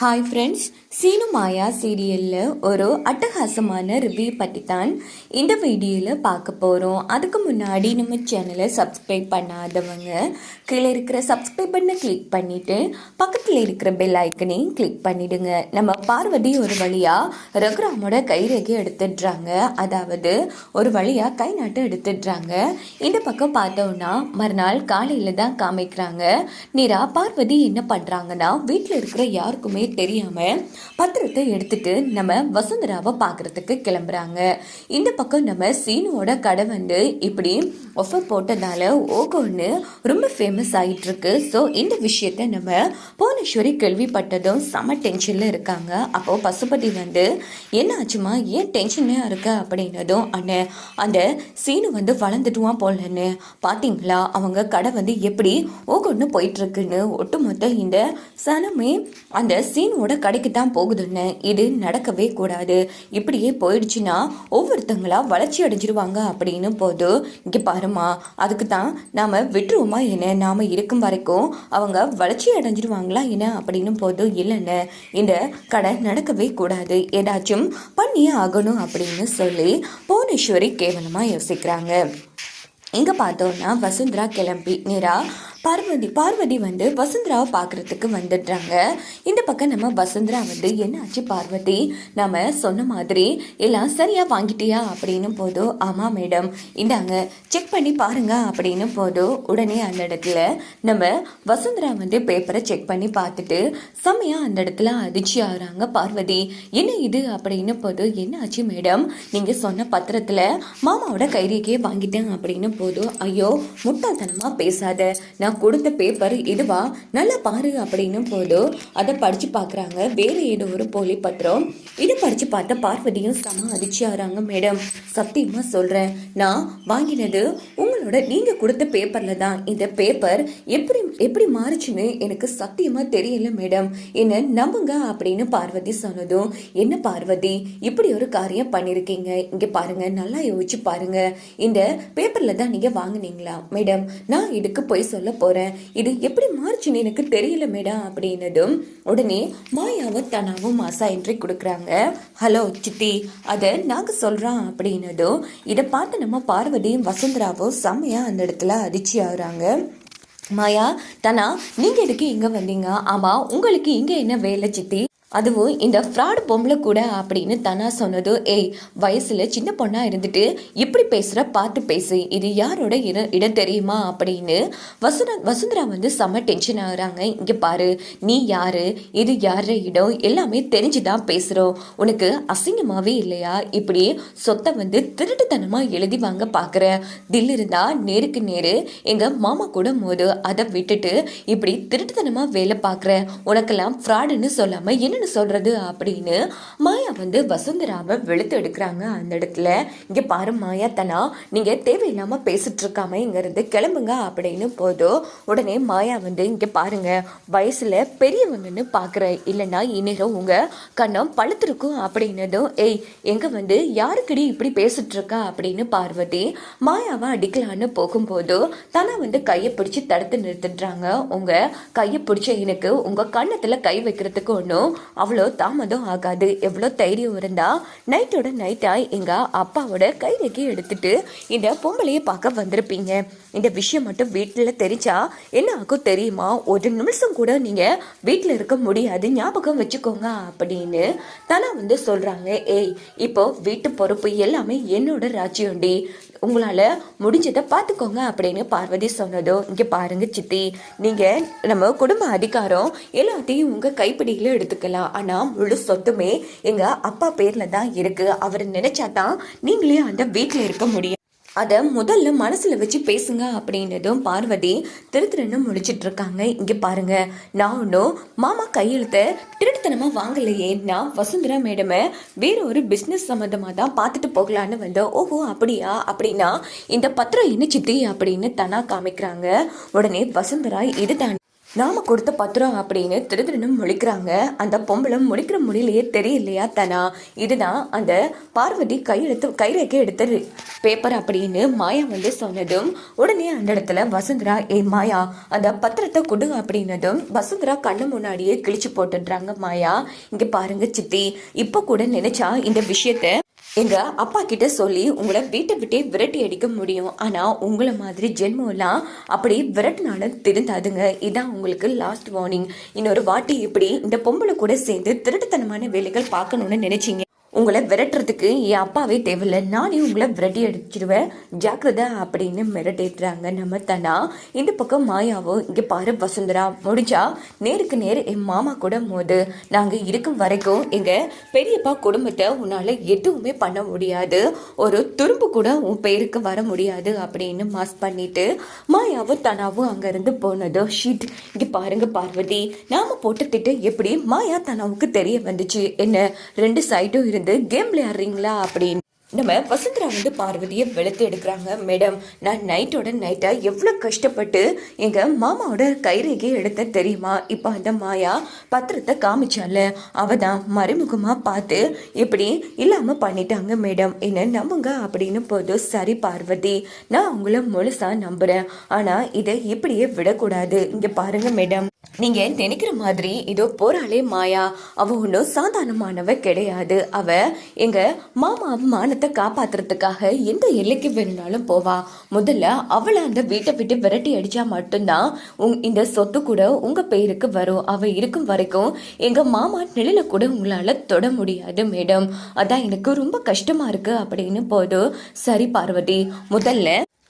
Hi friends, Seenu மாயா சீரியலில் ஒரு அட்டகாசமான ரிவ்யூ பற்றி தான் இந்த வீடியோவில் பார்க்க போகிறோம் அதுக்கு முன்னாடி நம்ம சேனலை சப்ஸ்கிரைப் பண்ணாதவங்க கீழே இருக்கிற சப்ஸ்கிரைப் பண்ண கிளிக் பண்ணிவிட்டு பக்கத்தில் இருக்கிற பெல் ஐக்கனையும் கிளிக் பண்ணிவிடுங்க நம்ம பார்வதி ஒரு வழியாக ரகுராமோட கைரேகை எடுத்துடுறாங்க. அதாவது ஒரு வழியாக கை நாட்டு எடுத்துடுறாங்க. இந்த பக்கம் பார்த்தோன்னா மறுநாள் காலையில் தான் காமிக்கிறாங்க. நீரா பார்வதி என்ன பண்ணுறாங்கன்னா வீட்டில் இருக்கிற யாருக்குமே தெரியாமல் பத்திரத்தை எடுத்துட்டு நம்ம வசுந்தராவை பார்க்கறதுக்கு கிளம்புறாங்க. இந்த பக்கம் நம்ம சீனுவோட கடை வந்து இப்படி ஒஃபர் போட்டதால ஓகோன்னு ரொம்ப ஃபேமஸ் ஆகிட்டு இருக்கு ஸோ இந்த விஷயத்த நம்ம புவனேஸ்வரி கேள்விப்பட்டதும் செம டென்ஷனில் இருக்காங்க. அப்போ பசுபதி வந்து என்ன ஆச்சுமா ஏன் டென்ஷனாக இருக்க? அப்படின்னதும் அண்ணன் அந்த சீனு வந்து வளர்ந்துட்டுவான் போலன்னு பார்த்தீங்களா அவங்க கடை வந்து எப்படி ஓகோன்னு போயிட்டு இருக்குன்னு ஒட்டுமொத்த இந்த சனமே அந்த சீனோட கடைக்கு தான் போகுதுன்னு இது நடக்கவே கூடாது. இப்படியே போயிடுச்சுன்னா ஒவ்வொருத்தங்களா வளர்ச்சி அடைஞ்சிருவாங்க அப்படின்னு போது இங்கே பாருமா அதுக்கு தான் நாம் விட்டுருவோமா என்ன? நாம் இருக்கும் வரைக்கும் அவங்க வளர்ச்சி அடைஞ்சிருவாங்களா என்ன அப்படின்னு போது இல்லைன்னு இந்த கடை நடக்கவே கூடாது. ஏதாச்சும் பண்ணியே ஆகணும் அப்படின்னு சொல்லி புவனேஸ்வரி கேவலமாக யோசிக்கிறாங்க. இங்கே பார்த்தோன்னா வசுந்தரா கிளம்பி நேரா பார்வதி பார்வதி வந்து வசுந்தராவை பார்க்குறதுக்கு வந்துடுறாங்க. இந்த பக்கம் நம்ம வசுந்தரா வந்து என்னாச்சு பார்வதி? நம்ம சொன்ன மாதிரி எல்லாம் சரியாக வாங்கிட்டியா? அப்படின்னு போதோ ஆமாம் மேடம். இந்தாங்க செக் பண்ணி பாருங்க. அப்படின்னு போதோ உடனே அந்த இடத்துல நம்ம வசுந்தரா வந்து பேப்பரை செக் பண்ணி பார்த்துட்டு செம்மையாக அந்த இடத்துல அதிர்ச்சி ஆகுறாங்க பார்வதி. என்ன இது? அப்படின்னு போது என்ன ஆச்சு மேடம்? நீங்கள் சொன்ன பத்திரத்தில் மாமாவோட கைரேகையை வாங்கிட்டேன். அப்படின்னு போதும் ஐயோ முட்டாள்தனமாக பேசாத. நான் நான் கொடுத்த பேப்பர் இதுவா? நல்லா பாரு அப்படின்னு போதும் அதை படித்து பார்க்குறாங்க. வேறு ஏதோ ஒரு போலி பத்திரம். இதை படித்து பார்த்த பார்வதியும் செம அதிர்ச்சி ஆகிறாங்க மேடம் சத்தியமாக சொல்கிறேன் நான் வாங்கினது உங்களோட நீங்கள் கொடுத்த பேப்பரில் தான். இந்த பேப்பர் எப்படி எப்படி மாறுச்சுன்னு எனக்கு சத்தியமாக தெரியல மேடம் என்ன நம்புங்க அப்படின்னு பார்வதி சொன்னதும் என்ன பார்வதி இப்படி ஒரு காரியம் பண்ணியிருக்கீங்க இங்கே பாருங்கள் நல்லா யோசிச்சு பாருங்க. இந்த பேப்பரில் தான் நீங்கள் வாங்குனீங்களா மேடம் நான் இதுக்கு போய் சொல்ல போகிறேன் இது எப்படி மாறுச்சுன்னு எனக்கு தெரியல மேடம் அப்படின்னதும் உடனே மாயாவும் தனாவும் மாசா என்ட்ரி கொடுக்குறாங்க. ஹலோ சித்தி அதை நாங்கள் சொல்கிறோம் அப்படின்னதும் இதை பார்த்து நம்ம பார்வதியும் வசுந்தராவும் செம்மையாக அந்த இடத்துல அதிர்ச்சி ஆகுறாங்க. மாயா தனா நீங்கள் எதுக்கு இங்கே வந்தீங்க? ஆமாம் உங்களுக்கு இங்கே என்ன வேலை சித்தி? அதுவும் இந்த ஃப்ராட் பொம்பளை கூட அப்படின்னு தனா சொன்னது ஏய் வயசில் சின்ன பொண்ணாக இருந்துட்டு இப்படி பேசுகிற பார்த்து பேசு. இது யாரோட இட இடம் தெரியுமா? அப்படின்னு வசுந்தரா வசுந்தரா வந்து செம்ம டென்ஷன் ஆகுறாங்க. இங்கே பாரு நீ யார்? இது யார இடம்? எல்லாமே தெரிஞ்சு தான் பேசுகிறோம் உனக்கு அசிங்கமாகவே இல்லையா? இப்படி சொத்தை வந்து திருட்டுத்தனமாக எழுதி வாங்க பார்க்குற தில் இருந்தா நேருக்கு நேரு எங்கள் மாமா கூட மோது அதை விட்டுட்டு இப்படி திருட்டுத்தனமாக வேலை பார்க்குற உனக்கெல்லாம் ஃப்ராடுன்னு சொல்லாமல் என்ன என்னன்னு சொல்றது அப்படின்னு மாயா வந்து வசுந்தராவை வெளுத்து எடுக்கிறாங்க அந்த இடத்துல. இங்க பாரு மாயா தனா நீங்க தேவையில்லாம பேசிட்டு இருக்காம இங்க இருந்து கிளம்புங்க அப்படின்னு போதும் உடனே மாயா வந்து இங்க பாருங்க வயசுல பெரியவங்கன்னு பாக்குற இல்லைன்னா இந்நேரம் உங்க கண்ணம் பழுத்திருக்கும் அப்படின்னதும் ஏய் எங்க வந்து யாருக்கடி இப்படி பேசிட்டு இருக்கா அப்படின்னு பார்வதி மாயாவை அடிக்கலான்னு போகும்போது தனா வந்து கையை பிடிச்சி தடுத்து நிறுத்திடுறாங்க. உங்க கையை பிடிச்ச எனக்கு உங்க கண்ணத்துல கை வைக்கிறதுக்கு ஒன்றும் அவ்வளோ தாமதம் ஆகாது. எவ்வளோ தைரியம் இருந்தால் நைட்டோட நைட்டாக எங்கள் அப்பாவோட கைரேகை எடுத்துட்டு இந்த பொம்பளையை பார்க்க வந்திருப்பீங்க. இந்த விஷயம் மட்டும் வீட்டில் தெரிஞ்சா என்ன ஆகும் தெரியுமா? ஒரு நிமிஷம் கூட நீங்கள் வீட்டில் இருக்க முடியாது. ஞாபகம் வச்சுக்கோங்க அப்படின்னு தானே வந்து சொல்கிறாங்க ஏய் இப்போ வீட்டு பொறுப்பு எல்லாமே என்னோட ராஜ்யம்டி உங்களால் முடிஞ்சதை பார்த்துக்கோங்க அப்படின்னு பார்வதி சொன்னதோ இங்கே பாருங்க சித்தி நீங்கள் நம்ம குடும்ப அதிகாரம் எல்லாத்தையும் உங்கள் கைப்பிடியில் எடுத்துக்கலாம். ஆனால் முழு சொத்துமே எங்கள் அப்பா பேரில் தான் இருக்குது அவர் நினச்சா தான் நீங்களே அந்த வீட்டில் இருக்க முடியும். அதை முதல்ல மனசில் வச்சு பேசுங்க அப்படின்னதும் பார்வதி திரு திருன்னு முடிச்சிட்டு இருக்காங்க பாருங்க. நான் ஒன்றும் மாமா கையெழுத்த திருட்டுத்தனமாக வாங்கலையே. நான் வசுந்தரா மேடமை வேற ஒரு பிஸ்னஸ் சம்மந்தமாக தான் பார்த்துட்டு போகலான்னு வந்தோம் ஓஹோ அப்படியா? அப்படின்னா இந்த பத்திரம் என்ன சித்தி? அப்படின்னு தனா காமிக்கிறாங்க. உடனே வசுந்தரா இது தான் நாம கொடுத்த பத்திரம் அப்படின்னு திரு திருன்னு முழிக்கிறாங்க. அந்த பொம்பளை முழிக்கிற முடியலையே தெரியலையா தனா? இதுதான் அந்த பார்வதி கையெழுத்து கைரேகை எடுத்து பேப்பர் அப்படின்னு மாயா வந்து சொன்னதும் உடனே அந்த இடத்துல வசுந்தரா ஏ மாயா அந்த பத்திரத்தை கொடு அப்படின்னதும் வசுந்தரா கண்ணு முன்னாடியே கிழிச்சு போட்டுடுறாங்க மாயா. இங்க பாருங்க சித்தி இப்ப கூட நினைச்சா இந்த விஷயத்த எங்கள் அப்பா கிட்ட சொல்லி உங்களை வீட்டை விட்டே விரட்டி அடிக்க முடியும். ஆனால் உங்களை மாதிரி ஜென்மம்லாம் அப்படி விரட்டினாலும் திருந்தாதுங்க. இதான் உங்களுக்கு லாஸ்ட் வார்னிங் இன்னொரு வாட்டி இப்படி இந்த பொம்பளை கூட சேர்ந்து திருட்டுத்தனமான வேலைகள் பார்க்கணுன்னு நினைச்சிங்க. உங்களை விரட்டுறதுக்கு என் அப்பாவே தேவையில்ல. நானே உங்களை விரட்டி அடிச்சிடுவேன். ஜாக்கிரதை அப்படின்னு மிரட்டிடுறாங்க நம்ம தனா இந்த பக்கம் மாயாவோ இங்கே பாரு வசுந்தரா முடிஞ்சா நேருக்கு நேர் என் மாமா கூட மோது. நாங்கள் இருக்கும் வரைக்கும் எங்கள் பெரியப்பா குடும்பத்தை உன்னால் எதுவுமே பண்ண முடியாது. ஒரு துரும்பு கூட உன் பேருக்கு வர முடியாது அப்படின்னு மாஸ் பண்ணிட்டு மாயாவும் தனாவும் அங்கேருந்து போனதோ ஷீட் இங்கே பாருங்க பார்வதி. நாம போட்ட திட்டம் எப்படி? மாயா தனாவுக்கு தெரிய வந்துச்சு. என்ன ரெண்டு சைடும் இருந்து கேம் விளையாடுறீங்களா அப்படின்னு. நம்ம வசுந்தரா வந்து பார்வதியை வெளுத்து எடுக்கிறாங்க. மேடம் நான் நைட்டோட நைட்டாக எவ்வளோ கஷ்டப்பட்டு எங்கள் மாமாவோட கைரேகையை எடுத்த தெரியுமா? இப்போ அந்த மாயா பத்திரத்தை காமிச்சால. அவ தான் மறைமுகமாக பார்த்து இப்படி இல்லாமல் பண்ணிட்டாங்க மேடம். என்ன நம்புங்க? அப்படின்னு போது சரி பார்வதி நான் உங்களை முழுசாக நம்புகிறேன் ஆனால் இதை இப்படியே விடக்கூடாது. இங்கே பாருங்கள் மேடம். நீங்க நினைக்கிற மாதிரி இதோ போறாளே மாயா அவ ஒன்றும் சாதாரணமானவ கிடையாது. அவ எங்க மாமா மானத்தை காப்பாத்துறதுக்காக எந்த எல்லைக்கு வேணும்னாலும் போவா. முதல்ல அவளை அந்த வீட்டை விட்டு விரட்டி அடிச்சா மட்டும்தான் உங் இந்த சொத்து கூட உங்க பேருக்கு வரும். அவ இருக்கும் வரைக்கும் எங்க மாமா நிழல கூட உங்களால தொட முடியாது மேடம். அதான் எனக்கு ரொம்ப கஷ்டமா இருக்கு அப்படின்னு போதும் சரி பார்வதி முதல்ல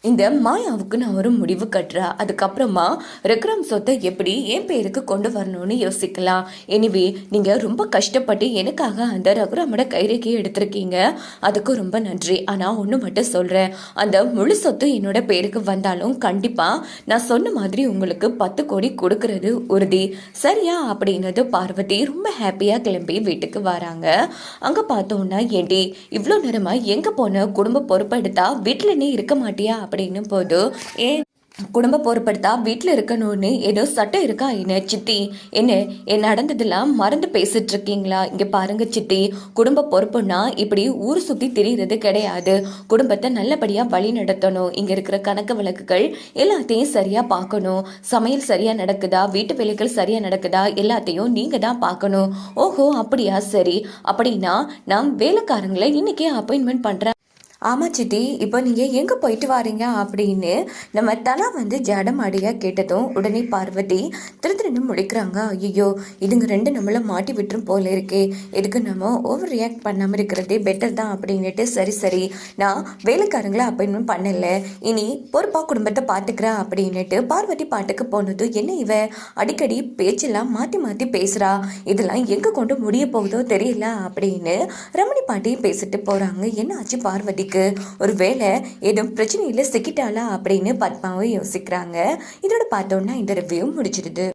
இந்த மாயாவுக்கு நான் ஒரு முடிவு கட்டுறா. அதுக்கப்புறமா ரெக்ரம் சொத்தை எப்படி என் பேருக்கு கொண்டு வரணும்னு யோசிக்கலாம் எனிவே நீங்கள் ரொம்ப கஷ்டப்பட்டு எனக்காக அந்த ரகுராமோட கைரேகையை எடுத்திருக்கீங்க. அதுக்கு ரொம்ப நன்றி. ஆனால் ஒன்று மட்டும் சொல்கிறேன் அந்த முழு சொத்து என்னோட பேருக்கு வந்தாலும் கண்டிப்பாக நான் சொன்ன மாதிரி உங்களுக்கு பத்து கோடி கொடுக்கறது உறுதி. சரியா? அப்படின்னது பார்வதி ரொம்ப ஹாப்பியாக கிளம்பி வீட்டுக்கு வராங்க. அங்கே பார்த்தோன்னா ஏண்டி இவ்வளோ நேரமாக எங்கே போன குடும்ப பொறுப்பெடுத்தா வீட்டில் நீ இருக்க மாட்டியா? அப்படின்னு போது ஏன் குடும்ப பொறுப்படுத்தா வீட்டில் இருக்கணும்னு ஏதோ சட்டம் இருக்கா என்ன சித்தி? என்ன என் நடந்ததெல்லாம் மறந்து பேசிட்டு இருக்கீங்களா இங்கே பாருங்க சித்தி. குடும்ப பொறுப்புன்னா இப்படி ஊர் சுற்றி திரியிறது கிடையாது. குடும்பத்தை நல்லபடியாக வழி நடத்தணும். இங்கே இருக்கிற கணக்கு வழக்குகள் எல்லாத்தையும் சரியாக பார்க்கணும். சமையல் சரியாக நடக்குதா? வீட்டு வேலைகள் சரியாக நடக்குதா? எல்லாத்தையும் நீங்கள் தான் பார்க்கணும். ஓஹோ அப்படியா? சரி. அப்படின்னா நான் வேலைக்காரங்களை இன்னைக்கே அப்பாயின்மெண்ட் பண்ணுறேன் ஆமாம் சித்தி இப்போ நீங்கள் எங்கே போயிட்டு வாரீங்க அப்படின்னு நம்ம தலா வந்து ஜடமாடியாக கேட்டதும் உடனே பார்வதி திரு திருன்னு முழிக்கிறாங்க. ஐயோ இதுங்க ரெண்டு நம்மளை மாட்டி விட்டுரும் போல இருக்கே. எதுக்கு நம்ம ஓவர் ரியாக்ட் பண்ணாமல் இருக்கிறதே பெட்டர் தான் அப்படின்னுட்டு சரி சரி நான் வேலைக்காரங்களை அப்பாயின்மெண்ட் பண்ணலை. இனி பொறுப்பாக குடும்பத்தை பார்த்துக்கிறேன் அப்படின்னுட்டு பார்வதி பாட்டுக்கு போனது என்ன இவ? அடிக்கடி பேச்செல்லாம் மாற்றி மாற்றி பேசுகிறா இதெல்லாம் எங்கே கொண்டு முடிய போகுதோ தெரியல அப்படின்னு ரமணி பாட்டியும் பேசிட்டு போகிறாங்க என்ன ஆச்சு பார்வதி? ஒரு ஒருவேளை ஏதோ பிரச்சனையில் சிக்கிட்டாளா அப்படின்னு பத்மாவும் யோசிக்கிறாங்க. இதோட பார்த்தோன்னா இந்த ரிவ்யூ முடிச்சிடுது